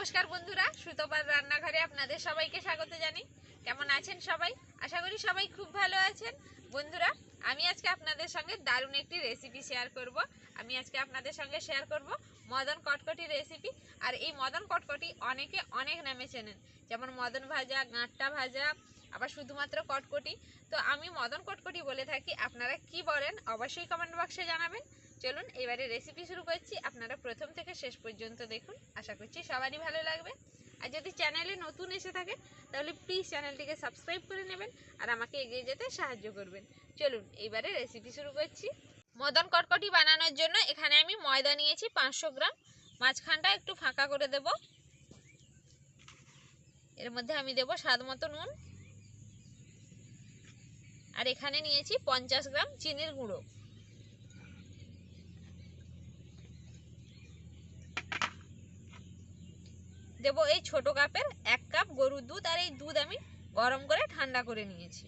নমস্কার বন্ধুরা সুতোপার রান্নাঘরে আপনাদের সবাইকে স্বাগত জানি কেমন আছেন সবাই? আশা করি সবাই খুব ভালো আছেন। বন্ধুরা, আমি আজকে আপনাদের সঙ্গে দারুণ একটি রেসিপি শেয়ার করব। আমি আজকে আপনাদের সঙ্গে শেয়ার করব মদন কটকটি রেসিপি আর এই মদন কটকটি অনেকে অনেক নামে চেনেন। যেমন মদন ভাজা, গাঁটটা ভাজা, আবার শুধুমাত্র কটকটি। তো আমি মদন কটকটি বলে থাকি, আপনারা কি বলেন অবশ্যই কমেন্ট বক্সে জানাবেন। চলুন, এবারে রেসিপি শুরু করছি। আপনারা প্রথম থেকে শেষ পর্যন্ত দেখুন। আশা করছি সবারই ভালো লাগবে। আর যদি চ্যানেলে নতুন এসে থাকে তাহলে প্লিজ চ্যানেলটিকে সাবস্ক্রাইব করে নেবেন আর আমাকে এগিয়ে যেতে সাহায্য করবেন। চলুন, এবারে রেসিপি শুরু করছি। মদন কটকটি বানানোর জন্য এখানে আমি ময়দা নিয়েছি পাঁচশো গ্রাম। মাঝখানটা একটু ফাঁকা করে দেব। এর মধ্যে আমি দেব স্বাদ মতো নুন। আর এখানে নিয়েছি পঞ্চাশ গ্রাম চিনির গুঁড়ো। দেব এই ছোট কাপের এক কাপ গরুর দুধ আর এই দুধ আমি গরম করে ঠান্ডা করে নিয়েছি।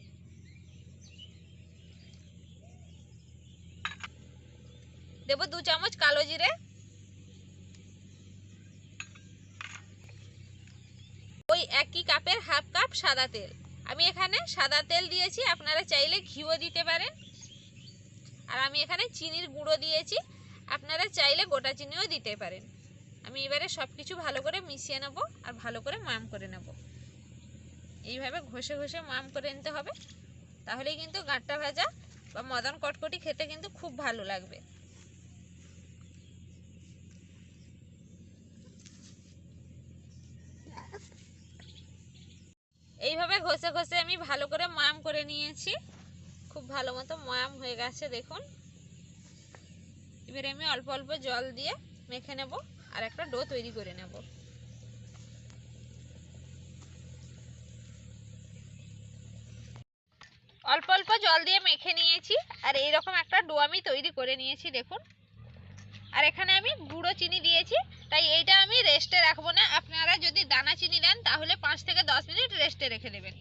দেব দু চামচ কালো জিরে। ওই একই কাপের হাফ কাপ সাদা তেল। আমি এখানে সাদা তেল দিয়েছি, আপনারা চাইলে ঘিও দিতে পারেন। আর আমি এখানে চিনির গুঁড়ো দিয়েছি, আপনারা চাইলে গোটা চিনিও দিতে পারেন। আমি এবারে সব কিছু ভালো করে মিশিয়ে নেব আর ভালো করে মাম করে নেব। এইভাবে ঘষে ঘষে মাম করে নিতে হবে। তাহলেই কিন্তু গাঁটটা ভাজা বা মদন কটকটি খেতে কিন্তু খুব ভালো লাগবে। এইভাবে ঘষে ঘষে আমি ভালো করে মাম করে নিয়েছি। খুব ভালো মতো মাম হয়ে গেছে, দেখুন। এবারে আমি অল্প অল্প জল দিয়ে মেখে নেব। আর একটা ডো তৈরি করে নেব। অল্প অল্প জল দিয়ে মেখে নিয়েছি, আর এইরকম একটা ডো আমি তৈরি করে নিয়েছি, দেখুন। আর এখানে আমি গুঁড়ো চিনি দিয়েছি, তাই এইটা আমি রেস্টে রাখব না। আপনারা যদি দানা চিনি দেন, তাহলে পাঁচ থেকে দশ মিনিট রেস্টে রেখে দেবেন।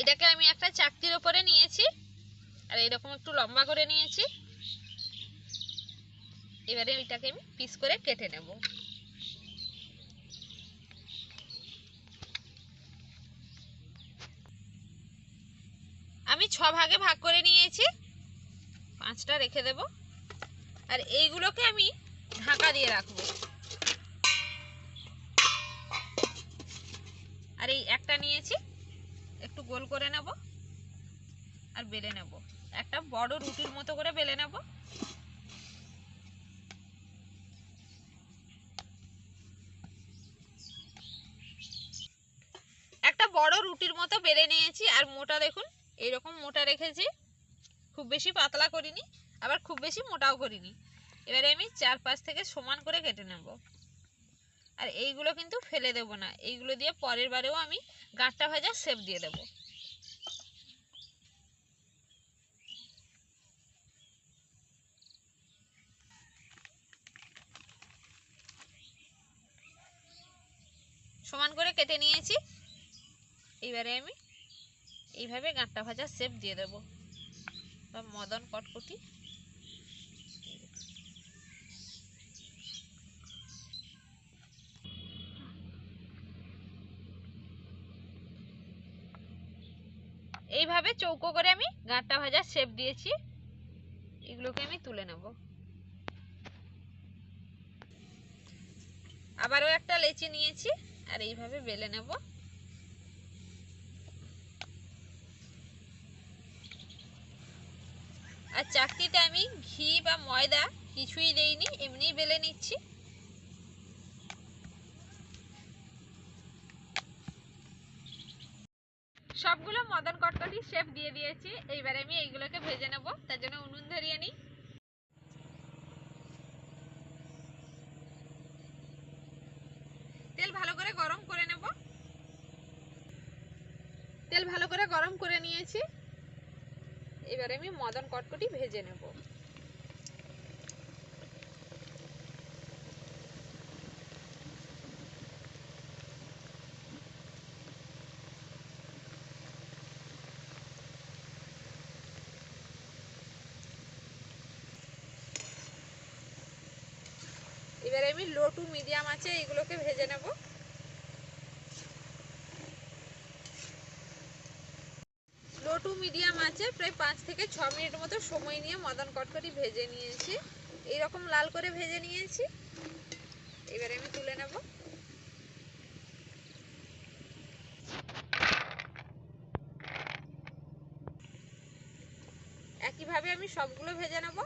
এটাকে আমি একটা চাকতির ওপরে নিয়েছি, আর এরকম একটু লম্বা করে নিয়েছি। এবারে এটাকে আমি পিস করে কেটে নেব। আমি ছ ভাগে ভাগ করে নিয়েছি, পাঁচটা রেখে দেব। আর এইগুলোকে আমি ঢাকা দিয়ে রাখব। আর এই একটা নিয়েছি, একটু গোল করে নেব আর বেলে নেব। একটা বড় রুটির মতো করে বেলে নেব একটা বড় রুটির মতো বেলে নিয়েছি। আর মোটা দেখুন, এইরকম মোটা রেখেছি। খুব বেশি পাতলা করিনি, আবার খুব বেশি মোটাও করিনি। এবারে আমি চার পাঁচ থেকে সমান করে কেটে নেব। আর এইগুলো কিন্তু ফেলে দেব না। এইগুলো দিয়ে পরের বারেও আমি গাঁটটা ভাজা সেপ দিয়ে দেব। সমান করে কেটে নিয়েছি। এইবারে আমি এইভাবে গাঁটটা ভাজা সেপ দিয়ে দেব। বা মদন কটকটি। এইভাবে চৌকো করে আমি গাঁটটা ভাজা শেপ দিয়েছি। এগুলোকে আমি তুলে নেব। আবারও একটা লেচি নিয়েছি, আর এইভাবে বেলে নেব। আর চাকতিতে আমি ঘি বা ময়দা কিছুই দেইনি, এমনিই বেলে নিচ্ছি। সবগুলো মদন কটকটি শেপ দিয়ে দিয়েছি, এইবারে আমি এইগুলোকে ভেজে নেব, তার জন্য উনুন ধরিয়ে নিই। তেল ভালো করে গরম করে নেব। তেল ভালো করে গরম করে নিয়েছি। এবারে আমি মদন কটকটি ভেজে নেব। এবারে আমি লো মিডিয়াম আছে এগুলোকে ভেজে নেব। টু মিডিয়াম আছে, প্রায় পাঁচ থেকে ছ মিনিট মতো সময় নিয়ে মদন কটকটি ভেজে নিয়েছি। এইরকম লাল করে ভেজে নিয়েছি। এবারে আমি তুলে নেব। একইভাবে আমি সবগুলো ভেজে নেব।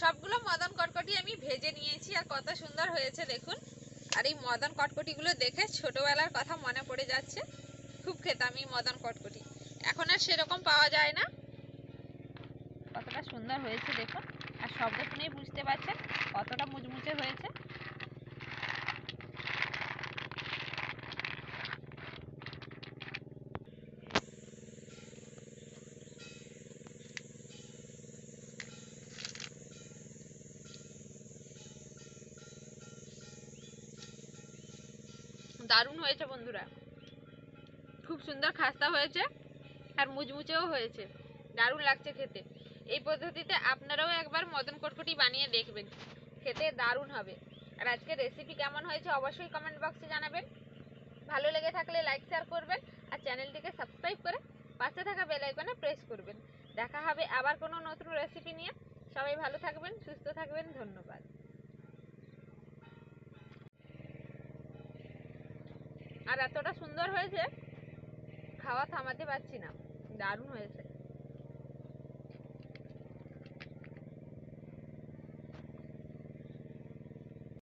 সবগুলো মদন কটকটি আমি ভেজে নিয়েছি আর কত সুন্দর হয়েছে দেখুন। আর এই মদন কটকটিগুলো দেখে ছোটোবেলার কথা মনে পড়ে যাচ্ছে। খুব খেতাম এই মদন কটকটি। এখন আর সেরকম পাওয়া যায় না। কতটা সুন্দর হয়েছে দেখুন। আর শব্দ শুনেই বুঝতে পারছেন কতটা মুচমুচে হয়েছে। দারুণ হয়েছে বন্ধুরা। খুব সুন্দর খাস্তা হয়েছে আর মুচমুচেও হয়েছে। দারুণ লাগছে খেতে। এই পদ্ধতিতে আপনারাও একবার মদন কটকটি বানিয়ে দেখবেন। খেতে দারুণ হবে। আর আজকে রেসিপি কেমন হয়েছে অবশ্যই কমেন্ট বক্সে জানাবেন। ভালো লেগে থাকলে লাইক শেয়ার করবেন আর চ্যানেলটিকে সাবস্ক্রাইব করে পাশে থাকা বেল আইকনে প্রেস করবেন। দেখা হবে আবার কোনো নতুন রেসিপি নিয়ে। সবাই ভালো থাকবেন, সুস্থ থাকবেন, ধন্যবাদ। আর এতটা সুন্দর হয়েছে খাওয়া থামাতে পারছি না দারুণ হয়েছে।